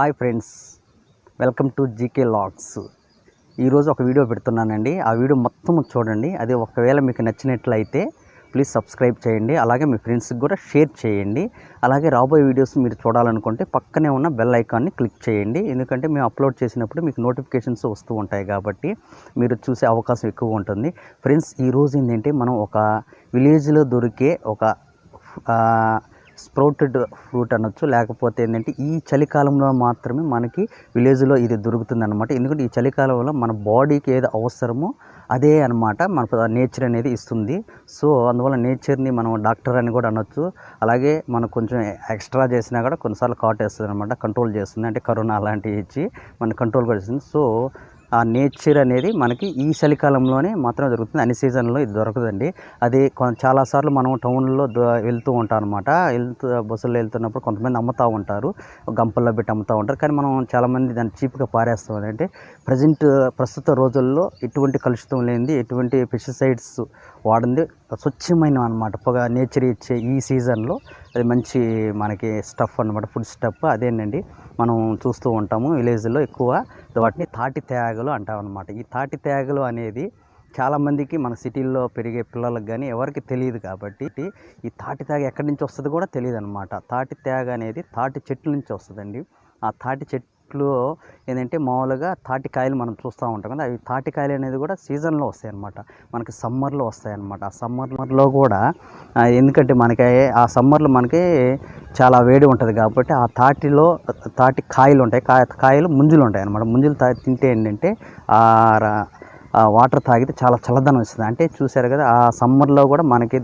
Hi friends welcome to GK logs. ఈరోజు ఒక video పెడుతున్నానండి. ఆ వీడియో మొత్తం చూడండి. అది ఒకవేళ మీకు నచ్చినట్లయితే ప్లీజ్ సబ్స్క్రైబ్ చేయండి. అలాగే మీ ఫ్రెండ్స్కి కూడా షేర్ చేయండి. అలాగే రాబోయే వీడియోస్ మీరు చూడాలనుకుంటే పక్కనే ఉన్న బెల్ ఐకాన్ని క్లిక్ చేయండి. ఎందుకంటే మేము అప్లోడ్ చేసినప్పుడు మీకు నోటిఫికేషన్స్ వస్తూ ఉంటాయి కాబట్టి మీరు చూసే అవకాశం ఎక్కువ ఉంటుంది. ఫ్రెండ్స్ ఈరోజు ఏంటంటే మనం ఒక విలేజ్లో దొరికే ఒక స్ప్రౌటెడ్ ఫ్రూట్ అనొచ్చు లేకపోతే ఏంటంటే ఈ చలికాలంలో మాత్రమే మనకి విలేజ్లో ఇది దొరుకుతుంది అనమాట ఎందుకంటే ఈ చలికాలంలో మన బాడీకి ఏది అవసరమో అదే అనమాట మన నేచర్ అనేది ఇస్తుంది. సో అందువల్ల నేచర్ని మనం డాక్టర్ అని కూడా అనొచ్చు. అలాగే మనం కొంచెం ఎక్స్ట్రా చేసినా కూడా కొన్నిసార్లు కాట్ వేస్తుంది అనమాట కంట్రోల్ చేస్తుంది. అంటే కరోనా అలాంటివి ఇచ్చి మన కంట్రోల్ కూడా చేస్తుంది. సో ఆ నేచర్ అనేది మనకి ఈ చలికాలంలోనే మాత్రం దొరుకుతుంది. అన్ని సీజన్లో ఇది దొరకదండి. అది కొ- చాలాసార్లు మనం టౌన్లో వెళ్తూ ఉంటాం అనమాట వెళ్తూ బస్సుల్లో వెళ్తున్నప్పుడు కొంతమంది అమ్ముతూ ఉంటారు. గంపల్లో పెట్టి అమ్ముతూ ఉంటారు. కానీ మనం చాలామంది దాన్ని చీప్గా పారేస్తాం. అంటే ప్రజెంట్ ప్రస్తుత రోజుల్లో ఎటువంటి కలుషితం లేనిది ఎటువంటి పెస్టిసైడ్స్ వాడింది స్వచ్ఛమైన అనమాట పొగ నేచర్ ఇచ్చే ఈ సీజన్లో అది మంచి మనకి స్టఫ్ అన్నమాట ఫుడ్ స్టఫ్ అదేనండి మనం చూస్తూ ఉంటాము విలేజ్లో ఎక్కువ. వాటిని తాటి తేగలు అంటాం అనమాట ఈ తాటి తేగలు అనేది చాలామందికి మన సిటీల్లో పెరిగే పిల్లలకు కానీ ఎవరికి తెలియదు కాబట్టి ఈ తాటి తేగ ఎక్కడి నుంచి వస్తుంది కూడా తెలియదు అనమాట తాటి తేగ అనేది తాటి చెట్ల నుంచి వస్తుందండి. ఆ తాటి చెట్లు ఏంటంటే మామూలుగా తాటికాయలు మనం చూస్తూ ఉంటాం కదా అవి తాటికాయలు అనేది కూడా సీజన్లో వస్తాయి అనమాట మనకి సమ్మర్లో వస్తాయి అనమాట ఆ సమ్మర్లో కూడా ఎందుకంటే మనకి ఆ సమ్మర్లో మనకి చాలా వేడి ఉంటుంది కాబట్టి ఆ తాటిలో తాటి కాయలు ఉంటాయి. కాయ కాయలు ముంజులు ఉంటాయి అనమాట ముంజులు తా తింటే ఏంటంటే ఆ వాటర్ తాగితే చాలా చల్లదనం ఇస్తుంది. అంటే చూశారు కదా ఆ సమ్మర్లో కూడా మనకి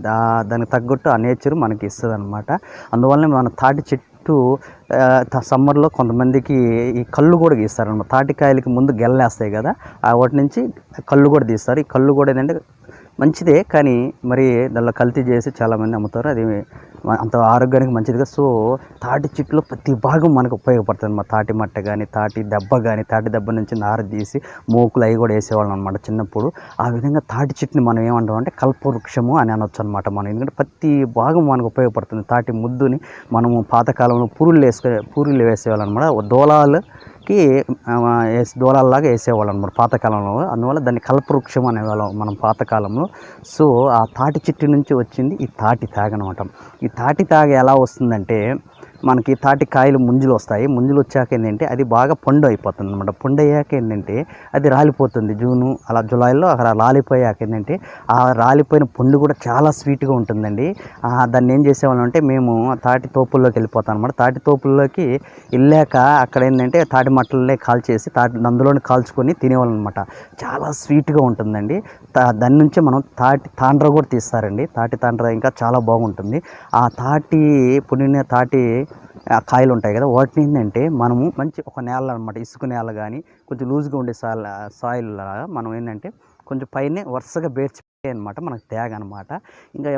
దానికి తగ్గట్టు ఆ నేచర్ మనకి ఇస్తుంది అనమాట అందువల్ల మన తాటి చెట్టు ఆ, త- సమ్మర్లో కొంతమందికి ఈ కళ్ళు కూడా గీస్తారనమాట తాటికాయలకి ముందు గెల్లేస్తాయి కదా ఆ వాటి నుంచి కళ్ళు కూడా తీస్తారు. ఈ కళ్ళు కూడా ఏంటంటే మంచిదే కానీ మరి దానిలో కల్తీ చేసి చాలామంది అమ్ముతారు అది అంత ఆరోగ్యానికి మంచిదిగా సో తాటి చెట్లు ప్రతి భాగం మనకు ఉపయోగపడుతుంది మా తాటి మట్ట కానీ తాటి దెబ్బ కానీ తాటి దెబ్బ నుంచి నార తీసి మోకులు అవి కూడా వేసేవాళ్ళం అనమాట చిన్నప్పుడు. ఆ విధంగా తాటి చెట్టుని మనం ఏమంటాం అంటే కల్పవృక్షము అని అనొచ్చు అనమాట మనం. ఎందుకంటే ప్రతి భాగం మనకు ఉపయోగపడుతుంది. తాటి ముద్దుని మనము పాతకాలంలో పూరులు వేసుకునే పూరులు వేసేవాళ్ళం అనమాట దోలాలు ఆ, వేసి దోలాల్లాగా వేసేవాళ్ళం అనమాట పాతకాలంలో. అందువల్ల దాన్ని కల్పవృక్షం అనేవాళ్ళం మనం పాతకాలంలో. సో ఆ తాటి చెట్టు నుంచి వచ్చింది ఈ తాటి తాగ అనమాట ఈ తాటి తాగ ఎలా వస్తుందంటే మనకి తాటి కాయలు ముంజులు వస్తాయి. ముంజులు వచ్చాక ఏంటంటే అది బాగా పండు అయిపోతుంది అనమాట పండు అయ్యాక ఏంటంటే అది రాలిపోతుంది జూను అలా జూలైలో అక్కడ రాలిపోయాక ఏంటంటే ఆ రాలిపోయిన పండు కూడా చాలా స్వీట్గా ఉంటుందండి. దాన్ని ఏం చేసేవాళ్ళం అంటే మేము తాటి తోపుల్లోకి వెళ్ళిపోతాం అనమాట తాటి తోపుల్లోకి వెళ్ళాక అక్కడ ఏంటంటే తాటి మట్టలనే కాల్చేసి తాటి అందులోనే కాల్చుకొని తినేవాళ్ళం అనమాట చాలా స్వీట్గా ఉంటుందండి. తా- దాని నుంచి మనం తాటి తాండ్ర కూడా తీస్తారండి. తాటి తాండ్ర ఇంకా చాలా బాగుంటుంది. ఆ తాటి పుణ్య తాటి కాయలు ఉంటాయి కదా వాటిని ఏంటంటే మనము మంచి ఒక నేల అనమాట ఇసుక నేల కానీ కొంచెం లూజ్గా ఉండే సాయిల్ సాయిల్ లాగా మనం ఏంటంటే కొంచెం పైనే వరుసగా బేర్చి అనమాట మనకు తేగ అనమాట ఇంకా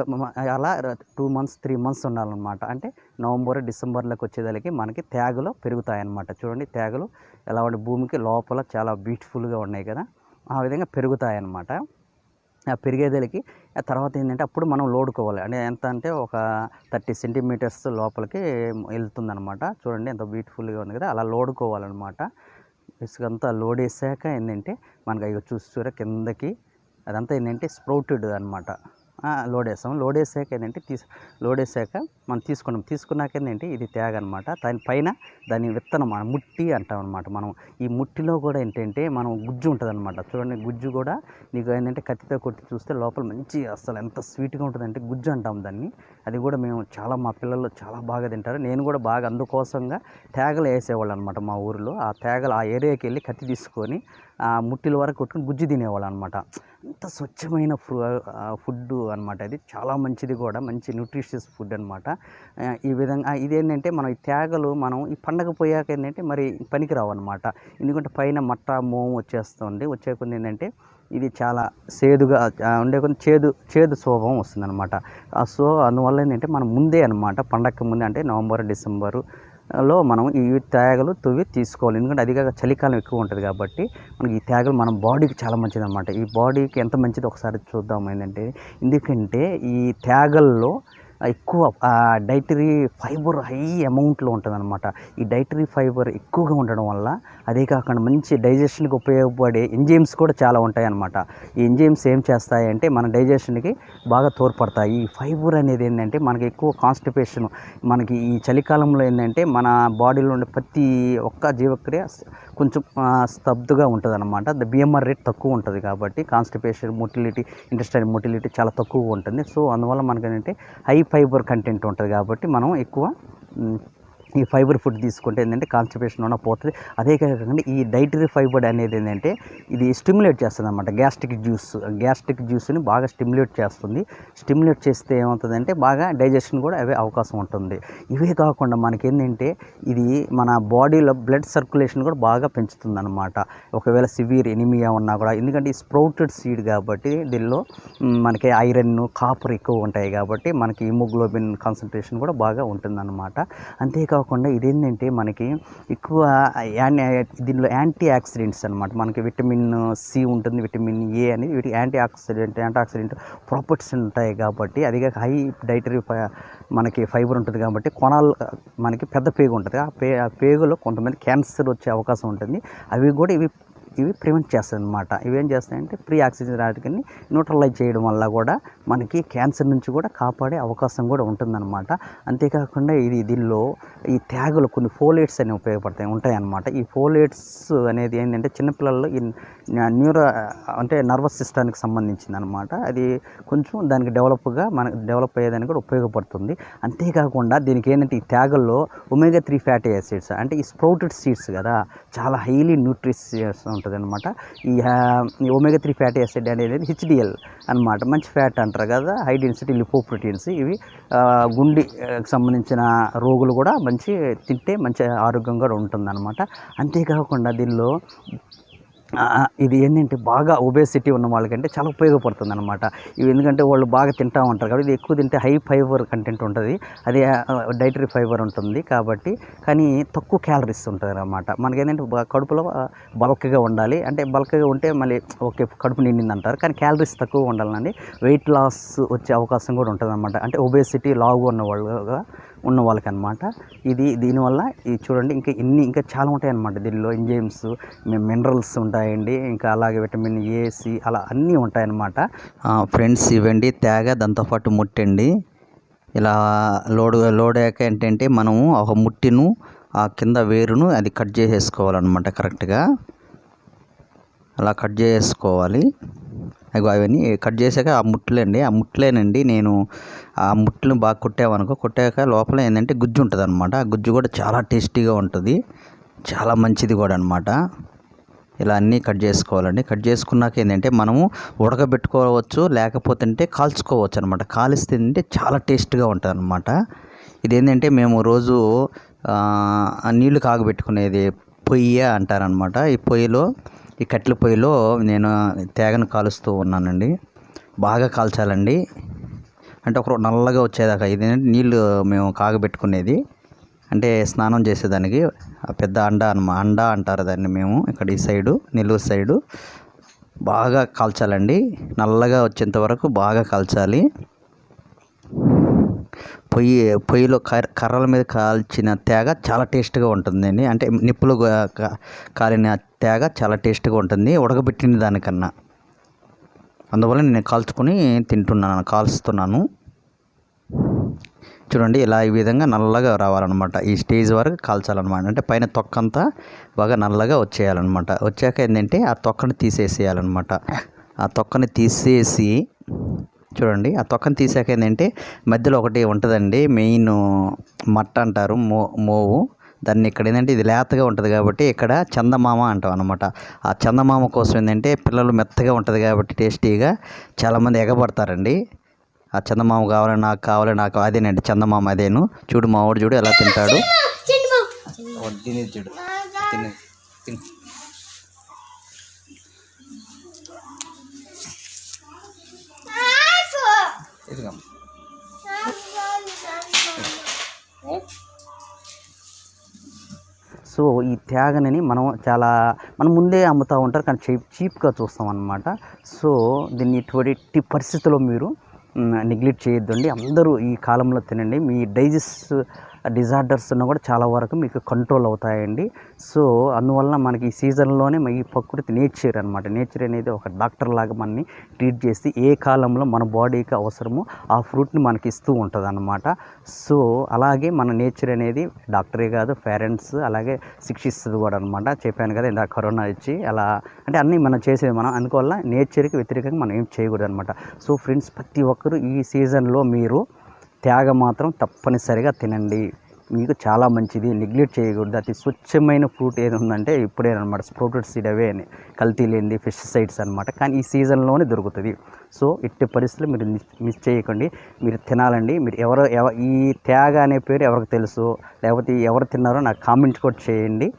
అలా టూ మంత్స్ త్రీ మంత్స్ ఉండాలన్నమాట. అంటే నవంబర్ డిసెంబర్లోకి వచ్చేదానికి మనకి తేగలు పెరుగుతాయన్నమాట చూడండి తేగలు ఎలా ఉండే భూమికి లోపల చాలా బ్యూటిఫుల్గా ఉన్నాయి కదా ఆ విధంగా పెరుగుతాయన్నమాట ఆ పెరిగేదలకి తర్వాత ఏంటంటే అప్పుడు మనం లోడుకోవాలి. అంటే ఎంత అంటే ఒక థర్టీ సెంటీమీటర్స్ లోపలికి వెళ్తుందనమాట చూడండి ఎంత బ్యూటిఫుల్గా ఉంది కదా. అలా లోడుకోవాలన్నమాట. ఇసుకంతా లోడ్ వేసాక ఏంటంటే మనకి అవి చూసి చూడ కిందకి అదంతా ఏంటంటే స్ప్రౌటెడ్ అనమాట లోడ్ వేస్తాం లోడ్ వేసాక ఏంటంటే తీసు లోడ్ వేసాక మనం తీసుకున్నాం. తీసుకున్నాక ఏంటంటే ఇది తేగ అనమాట దాని పైన దాని విత్తనం ముట్టి అంటాం అనమాట మనం. ఈ ముట్టిలో కూడా ఏంటంటే మనం గుజ్జు ఉంటుంది అనమాట చూడండి గుజ్జు కూడా నీకు ఏంటంటే కత్తితో కొట్టి చూస్తే లోపల మంచి అసలు ఎంత స్వీట్గా ఉంటుందంటే గుజ్జు అంటాం దాన్ని. అది కూడా మేము చాలా మా పిల్లలు చాలా బాగా తింటారు. నేను కూడా బాగా అందుకోసంగా తేగలు వేసేవాళ్ళు అనమాట మా ఊరిలో. ఆ తేగలు ఆ ఏరియాకి వెళ్ళి కత్తి తీసుకొని ఆ ముట్టిల వరకు కొట్టుకుని గుజ్జు తినేవాళ్ళు అనమాట అంత స్వచ్ఛమైన ఫు ఫుడ్ అనమాట ఇది. చాలా మంచిది కూడా. మంచి న్యూట్రిషియస్ ఫుడ్ అనమాట ఈ విధంగా ఇదేంటంటే మనం ఈ తేగలు మనం ఈ పండగ పోయాక ఏంటంటే మరి పనికిరావు అనమాట ఎందుకంటే పైన మట్ట మోము వచ్చేస్తుంది. వచ్చే కొన్ని ఏంటంటే ఇది చాలా చేదుగా ఉండే కొంచెం చేదు చేదు శోభం వస్తుందన్నమాట. ఆ సో అందువల్ల ఏంటంటే మనం ముందే అనమాట పండగకి ముందే అంటే నవంబర్ డిసెంబరు లో మనం ఈ తేగలు తువ్వి తీసుకోవాలి. ఎందుకంటే అది కాక చలికాలం ఎక్కువ ఉంటుంది కాబట్టి మనకి ఈ తేగలు మన బాడీకి చాలా మంచిది అనమాట ఈ బాడీకి ఎంత మంచిది ఒకసారి చూద్దాం ఏంటంటే ఎందుకంటే ఈ తేగల్లో ఎక్కువ డైటరీ ఫైబర్ హై అమౌంట్లో ఉంటుందన్నమాట. ఈ డైటరీ ఫైబర్ ఎక్కువగా ఉండడం వల్ల అదే కాకుండా మంచి డైజెషన్కి ఉపయోగపడే ఎంజైమ్స్ కూడా చాలా ఉంటాయన్నమాట. ఈ ఎంజైమ్స్ ఏం చేస్తాయంటే మన డైజెషన్కి బాగా తోడ్పడతాయి. ఈ ఫైబర్ అనేది ఏంటంటే మనకి ఎక్కువ కాన్స్టిపేషన్ మనకి ఈ చలికాలంలో ఏంటంటే మన బాడీలో ఉండే ప్రతి ఒక్క జీవక్రియ కొంచెం స్తబ్దుగా ఉంటుంది అనమాట బిఎంఆర్ రేట్ తక్కువ ఉంటుంది కాబట్టి కాన్స్టిపేషన్ మొటిలిటీ ఇంటెస్టైన్ మోటిలిటీ చాలా తక్కువ ఉంటుంది. సో అందువల్ల మనకి ఏంటంటే హై ఫైబర్ కంటెంట్ ఉంటుంది కాబట్టి మనం ఎక్కువ ఈ ఫైబర్ ఫుడ్ తీసుకుంటే ఏంటంటే కాన్స్టిపేషన్ ఉన్న పోతుంది. అదే కాకుండా ఈ డైటరీ ఫైబర్ అనేది ఏంటంటే ఇది స్టిమ్యులేట్ చేస్తుంది అనమాట గ్యాస్ట్రిక్ జ్యూస్ గ్యాస్ట్రిక్ జ్యూస్ని బాగా స్టిమ్యులేట్ చేస్తుంది. స్టిమ్యులేట్ చేస్తే ఏమవుతుందంటే బాగా డైజెషన్ కూడా అవే అవకాశం ఉంటుంది. ఇవే కాకుండా మనకి ఏంటంటే ఇది మన బాడీలో బ్లడ్ సర్క్యులేషన్ కూడా బాగా పెంచుతుంది అనమాట ఒకవేళ సివియర్ ఎనిమియా ఉన్నా కూడా ఎందుకంటే ఈ స్ప్రౌటెడ్ సీడ్ కాబట్టి దీనిలో మనకి ఐరన్ కాపర్ ఎక్కువ ఉంటాయి కాబట్టి మనకి హిమోగ్లోబిన్ కాన్సన్ట్రేషన్ కూడా బాగా ఉంటుందన్నమాట. అంతేకాకుండా ఇదేంటంటే మనకి ఎక్కువ యాంటీ దీనిలో యాంటీ ఆక్సిడెంట్స్ అనమాట మనకి విటమిన్ సి ఉంటుంది విటమిన్ ఏ అనేది వీటి anti oxidant anti oxidant properties ఉంటాయి కాబట్టి అది కాక హై డైటరీ మనకి ఫైబర్ ఉంటుంది కాబట్టి కొనాలు మనకి పెద్ద పేగు ఉంటుంది. ఆ పే ఆ పేగులో కొంతమంది క్యాన్సర్ వచ్చే అవకాశం ఉంటుంది. అవి కూడా ఇవి ఇవి ప్రివెంట్ చేస్తాయి అనమాట ఇవేం చేస్తాయంటే ప్రీ ఆక్సిజన్ రాటికని న్యూట్రలైజ్ చేయడం వల్ల కూడా మనకి క్యాన్సర్ నుంచి కూడా కాపాడే అవకాశం కూడా ఉంటుందన్నమాట. అంతేకాకుండా ఇది దీనిలో ఈ త్యాగులు కొన్ని ఫోలేట్స్ అనేవి ఉపయోగపడతాయి ఉంటాయన్నమాట. ఈ ఫోలేట్స్ అనేది ఏంటంటే చిన్నపిల్లల్లో ఈ న్యూరో అంటే నర్వస్ సిస్టానికి సంబంధించింది అనమాట అది కొంచెం దానికి డెవలప్గా మనకు డెవలప్ అయ్యేదానికి కూడా ఉపయోగపడుతుంది. అంతేకాకుండా దీనికి ఏంటంటే ఈ త్యాగల్లో ఒమేగా త్రీ ఫ్యాటీ యాసిడ్స్ అంటే ఈ స్ప్రౌటెడ్ సీడ్స్ కదా చాలా హైలీ న్యూట్రిషియస్ ఉంటుంది అనమాట ఈ ఒమేగా త్రీ ఫ్యాటీ యాసిడ్ అనేది హెచ్డిఎల్ అనమాట మంచి ఫ్యాట్ అంటారు కదా హై డెన్సిటీ లిపోప్రోటీన్స్ ఇవి గుండెకి సంబంధించిన రోగులు కూడా మంచి తింటే మంచి ఆరోగ్యంగా ఉంటుందన్నమాట. అంతేకాకుండా దీనిలో ఇది ఏంటంటే బాగా ఒబేసిటీ ఉన్న వాళ్ళకంటే చాలా ఉపయోగపడుతుంది అనమాట ఇవి ఎందుకంటే వాళ్ళు బాగా తింటా ఉంటారు కాబట్టి ఇది ఎక్కువ తింటే హై ఫైబర్ కంటెంట్ ఉంటుంది. అది డైటరీ ఫైబర్ ఉంటుంది కాబట్టి కానీ తక్కువ క్యాలరీస్ ఉంటుంది అనమాట మనకి ఏంటంటే కడుపులో బల్క్గా ఉండాలి. అంటే బల్క్గా ఉంటే మళ్ళీ ఓకే కడుపు నిండింది అంటారు కానీ క్యాలరీస్ తక్కువ ఉండాలండి. వెయిట్ లాస్ వచ్చే అవకాశం కూడా ఉంటుంది అనమాట అంటే ఒబేసిటీ లావు ఉన్న వాళ్ళుగా ఉన్న వాళ్ళకి అనమాట ఇది దీనివల్ల ఇది చూడండి ఇంకా ఇన్ని ఇంకా చాలా ఉంటాయనమాట దీనిలో ఎంజైమ్స్ మినరల్స్ ఉంటాయండి. ఇంకా అలాగే విటమిన్ ఏసి అలా అన్నీ ఉంటాయన్నమాట. ఫ్రెండ్స్ ఇవ్వండి తేగ దాంతోపాటు ముట్టండి. ఇలా లోడ్ లోడ్ అయ్యాక ఏంటంటే మనము ఒక ముట్టిను ఆ కింద వేరును అది కట్ చేసేసుకోవాలన్నమాట కరెక్ట్గా. అలా కట్ చేసుకోవాలి అగో అవన్నీ కట్ చేశాక ఆ ముట్లండి ఆ ముట్లేనండి నేను ఆ ముట్లను బాగా కొట్టామనుకో కొట్టాక లోపల ఏంటంటే గుజ్జు ఉంటుంది అనమాట ఆ గుజ్జు కూడా చాలా టేస్టీగా ఉంటుంది. చాలా మంచిది కూడా అనమాట ఇలా అన్నీ కట్ చేసుకోవాలండి. కట్ చేసుకున్నాక ఏంటంటే మనము ఉడకబెట్టుకోవచ్చు లేకపోతే అంటే కాల్చుకోవచ్చు అనమాట కాలిస్తే ఏంటంటే చాలా టేస్ట్గా ఉంటుంది అనమాట ఇదేంటంటే మేము రోజు నీళ్ళు కాగబెట్టుకునేది పొయ్యి అంటారనమాట ఈ పొయ్యిలో ఈ కట్టెల పొయ్యిలో నేను తేగను కాలుస్తూ ఉన్నానండి. బాగా కాల్చాలండి. అంటే ఒక నల్లగా వచ్చేదాకా ఇది నీళ్ళు మేము కాగబెట్టుకునేది. అంటే స్నానం చేసేదానికి పెద్ద అండ అనమా అండ అంటారు దాన్ని మేము ఇక్కడ ఈ సైడు నెల్లూరు సైడు. బాగా కాల్చాలండి. నల్లగా వచ్చేంత వరకు బాగా కాల్చాలి. పొయ్యి పొయ్యిలో కర్ర కర్రల మీద కాల్చిన తేగ చాలా టేస్ట్గా ఉంటుందండి అంటే నిప్పులు కాలిన తేగ చాలా టేస్ట్గా ఉంటుంది. ఉడకబెట్టిన దానికన్నా. అందువల్ల నేను కాల్చుకొని తింటున్నాను కాల్స్తున్నాను. చూడండి ఇలా ఈ విధంగా నల్లగా రావాలన్నమాట. ఈ స్టేజ్ వరకు కాల్చాలన్నమాట. అంటే పైన తొక్కంతా బాగా నల్లగా వచ్చేయాలన్నమాట. వచ్చాక ఏంటంటే ఆ తొక్కని తీసేసేయాలన్నమాట. ఆ తొక్కని తీసేసి చూడండి ఆ తొక్కని తీసాక ఏంటంటే మధ్యలో ఒకటి ఉంటుందండి మెయిన్ మట్ట అంటారు మో మోవు. దాన్ని ఇక్కడ ఏంటంటే ఇది లేతగా ఉంటుంది కాబట్టి ఇక్కడ చందమామ అంటాం అనమాట ఆ చందమామ కోసం ఏంటంటే పిల్లలు మెత్తగా ఉంటుంది కాబట్టి టేస్టీగా చాలామంది ఎగబడతారండి. ఆ చందమామ కావాలి నాకు కావాలి నాకు అదేనండి చందమామ అదేను. చూడు మా వాడు చూడు ఎలా తింటాడు. తినేది చూడు. తినేది. ఇదిగో సో ఈ త్యాగనని మనం చాలా మనం ముందే అమ్ముతూ ఉంటారు కానీ చీప్ చీప్గా చూస్తాం అన్నమాట. సో దీన్ని ఇటువంటి పరిస్థితుల్లో మీరు నెగ్లెక్ట్ చేయొద్దండి. అందరూ ఈ కాలంలో తినండి. మీ డైజెస్ట్ డిజార్డర్స్ ఉన్న కూడా చాలా వరకు మీకు కంట్రోల్ అవుతాయండి. సో అందువలన మనకి ఈ సీజన్లోనే ఈ ప్రకృతి నేచర్ అనమాట నేచర్ అనేది ఒక డాక్టర్ లాగా మనని ట్రీట్ చేసి ఏ కాలంలో మన బాడీకి అవసరమో ఆ ఫ్రూట్ని మనకి ఇస్తూ ఉంటుంది అనమాట సో అలాగే మన నేచర్ అనేది డాక్టరే కాదు పేరెంట్స్ అలాగే శిక్షిస్తుంది కూడా అనమాట చెప్పాను కదా ఇంత కరోనా ఇచ్చి అలా అంటే అన్నీ మనం చేసేది మనం. అందువల్ల నేచర్కి వ్యతిరేకంగా మనం ఏం చేయకూడదు అనమాట సో ఫ్రెండ్స్ ప్రతి ఒక్కరూ ఈ సీజన్లో మీరు త్యాగ మాత్రం తప్పనిసరిగా తినండి. మీకు చాలా మంచిది. నెగ్లెక్ట్ చేయకూడదు. అతి స్వచ్ఛమైన ఫ్రూట్ ఏది ఉందంటే ఇప్పుడే అనమాట సీడ్ అవే అని. కల్తీ లేనిది ఫెస్టిసైడ్స్ అనమాట కానీ ఈ సీజన్లోనే దొరుకుతుంది. సో ఇట్టి పరిస్థితులు మీరు మిస్- మిస్ చేయకండి. మీరు తినాలండి. మీరు ఎవరు ఎవ ఈ త్యాగ అనే పేరు ఎవరికి తెలుసు? లేకపోతే ఎవరు తిన్నారో నాకు కామెంట్ కూడా చేయండి.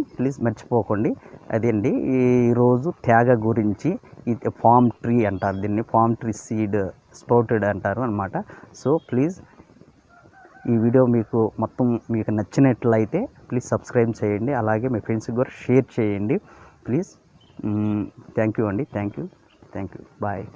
ప్లీజ్ మర్చిపోకండి. అదేండి ఈరోజు త్యాగ గురించి ఇది ఫామ్ ట్రీ అంటారు దీన్ని. ఫామ్ ట్రీ సీడ్ స్ప్రౌటెడ్ అంటారు అనమాట సో ప్లీజ్ ఈ వీడియో మీకు మొత్తం మీకు నచ్చినట్లయితే ప్లీజ్ సబ్స్క్రైబ్ చేయండి. అలాగే మీ ఫ్రెండ్స్కి కూడా షేర్ చేయండి. ప్లీజ్ థ్యాంక్ యూ అండి. Thank you thank you bye